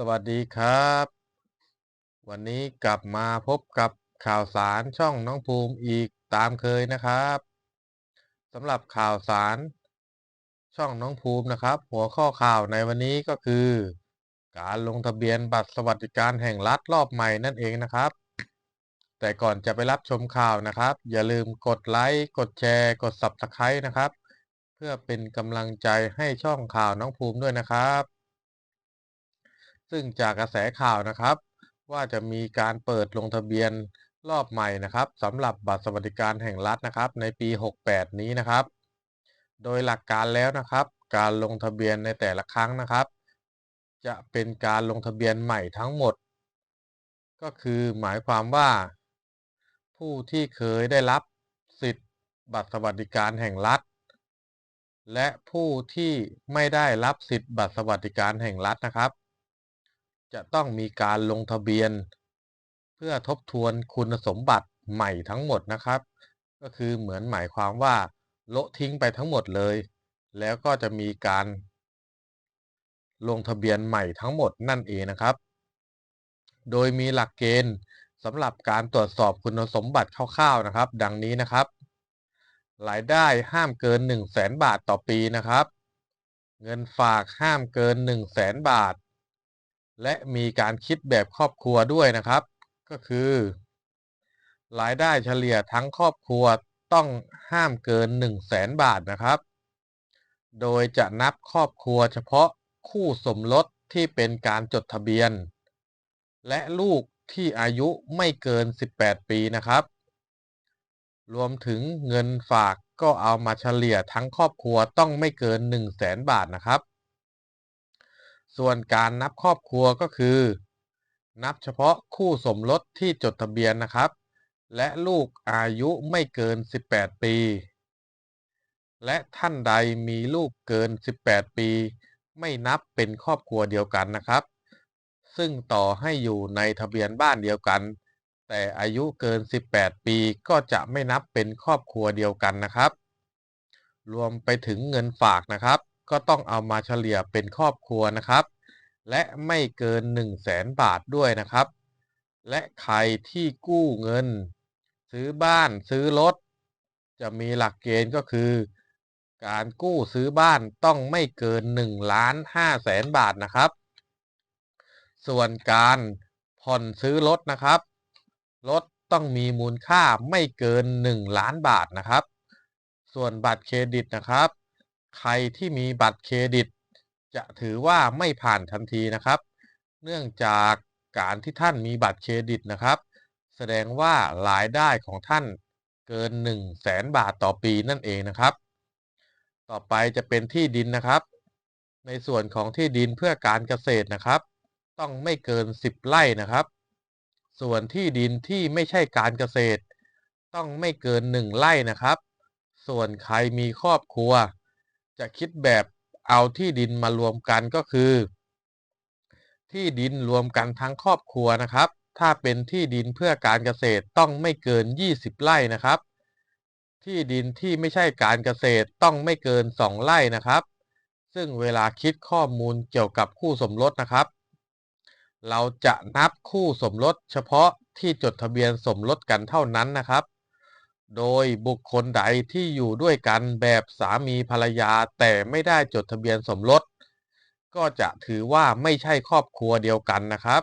สวัสดีครับ วันนี้กลับมาพบกับข่าวสารช่องน้องภูมิอีกตามเคยนะครับสำหรับข่าวสารช่องน้องภูมินะครับ หัวข้อข่าวในวันนี้ก็คือ การลงทะเบียนบัตรสวัสดิการแห่งรัฐรอบใหม่นั่นเองนะครับ แต่ก่อนจะไปรับชมข่าวนะครับ อย่าลืมกดไลค์กดแชร์ กด Subscribe นะครับ เพื่อเป็นกำลังใจให้ช่องข่าวน้องภูมิด้วยนะครับ ซึ่งจากกระแสข่าวนะครับ ว่าจะมีการเปิดลงทะเบียนรอบใหม่นะครับสำหรับบัตรสวัสดิการแห่งรัฐนะครับ ในปี 68 นี้นะครับ โดยหลักการแล้วนะครับ การลงทะเบียนในแต่ละครั้งนะครับ จะเป็นการลงทะเบียนใหม่ทั้งหมด ก็คือหมายความว่า ผู้ที่เคยได้รับสิทธิ์บัตรสวัสดิการแห่งรัฐ และผู้ที่ไม่ได้รับสิทธิ์บัตรสวัสดิการแห่งรัฐนะครับ จะต้องมีการลงทะเบียน เพื่อทบทวนคุณสมบัติใหม่ทั้งหมดนะครับ ก็คือเหมือนหมายความว่าโละทิ้งไปทั้งหมดเลย แล้วก็จะมีการ ลงทะเบียนใหม่ทั้งหมดนั่นเองนะครับ โดยมีหลักเกณฑ์สำหรับการตรวจสอบคุณสมบัติคร่าวๆนะครับ ดังนี้นะครับรายได้ห้ามเกิน 1 0 0 0 0แบาทต่อปีนะครับ เงินฝากห้ามเกิน 1 0 0 0 0แบาท และมีการคิดแบบครอบครัวด้วยนะครับ ก็คือ รายได้เฉลี่ยทั้งครอบครัวต้องห้ามเกิน 1 0 0 0 0แบาทนะครับ โดยจะนับครอบครัวเฉพาะคู่สมรสที่เป็นการจดทะเบียน และลูกที่อายุไม่เกิน 18 ปีนะครับ รวมถึงเงินฝากก็เอามาเฉลี่ยทั้งครอบครัวต้องไม่เกิน 1 0 0 0 0แบาทนะครับ ส่วนการนับครอบครัวก็คือ นับเฉพาะคู่สมรสที่จดทะเบียนนะครับ และลูกอายุไม่เกิน 18 ปี และท่านใดมีลูกเกิน 18 ปี ไม่นับเป็นครอบครัวเดียวกันนะครับ ซึ่งต่อให้อยู่ในทะเบียนบ้านเดียวกัน แต่อายุเกิน 18 ปีก็จะไม่นับเป็นครอบครัวเดียวกันนะครับ รวมไปถึงเงินฝากนะครับ ก็ต้องเอามาเฉลี่ยเป็นครอบครัวนะครับ และไม่เกิน 1 0 0 0 0แสนบาทด้วยนะครับ และใครที่กู้เงิน ซื้อบ้านซื้อรถ จะมีหลักเกณฑ์ก็คือ การกู้ซื้อบ้านต้องไม่เกิน1ล้าน5แสนบาทนะครับ ส่วนการผ่อนซื้อรถนะครับ รถต้องมีมูลค่าไม่เกิน 1 ล้านบาทนะครับ ส่วนบัตรเครดิตนะครับ ใครที่มีบัตรเครดิต จะถือว่าไม่ผ่านทันทีนะครับ เนื่องจากการที่ท่านมีบัตรเครดิตนะครับ แสดงว่ารายได้ของท่านเกิน 1 0 0 0 0แสนบาทต่อปีนั่นเองนะครับ ต่อไปจะเป็นที่ดินนะครับ ในส่วนของที่ดินเพื่อการเกษตรนะครับ ต้องไม่เกิน 10 ไร่นะครับ ส่วนที่ดินที่ไม่ใช่การเกษตร ต้องไม่เกิน 1 ไร่นะครับ ส่วนใครมีครอบครัว จะคิดแบบ เอาที่ดินมารวมกันก็คือ ที่ดินรวมกันทั้งครอบครัวนะครับ ถ้าเป็นที่ดินเพื่อการเกษตรต้องไม่เกิน 20 ไร่นะครับ ที่ดินที่ไม่ใช่การเกษตรต้องไม่เกิน 2 ไร่นะครับ ซึ่งเวลาคิดข้อมูลเกี่ยวกับคู่สมรสนะครับ เราจะนับคู่สมรสเฉพาะที่จดทะเบียนสมรสกันเท่านั้นนะครับ โดยบุคคลใดที่อยู่ด้วยกันแบบสามีภรรยาแต่ไม่ได้จดทะเบียนสมรส ก็จะถือว่าไม่ใช่ครอบครัวเดียวกันนะครับ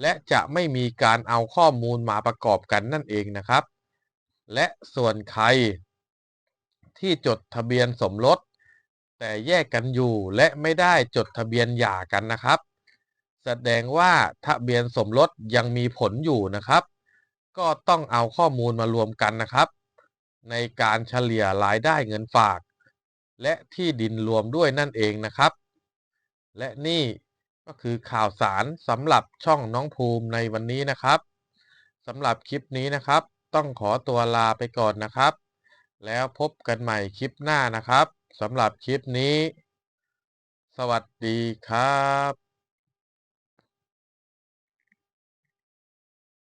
และจะไม่มีการเอาข้อมูลมาประกอบกันนั่นเองนะครับ และส่วนใคร ที่จดทะเบียนสมรส แต่แยกกันอยู่และไม่ได้จดทะเบียนหย่ากันนะครับ แสดงว่าทะเบียนสมรสยังมีผลอยู่นะครับ ก็ต้องเอาข้อมูลมารวมกันนะครับ ในการเฉลี่ยรายได้เงินฝาก และที่ดินรวมด้วยนั่นเองนะครับ และนี่ก็คือข่าวสารสำหรับช่องน้องภูมิในวันนี้นะครับสำหรับคลิปนี้นะครับ ต้องขอตัวลาไปก่อนนะครับ แล้วพบกันใหม่คลิปหน้านะครับสำหรับคลิปนี้ สวัสดีครับ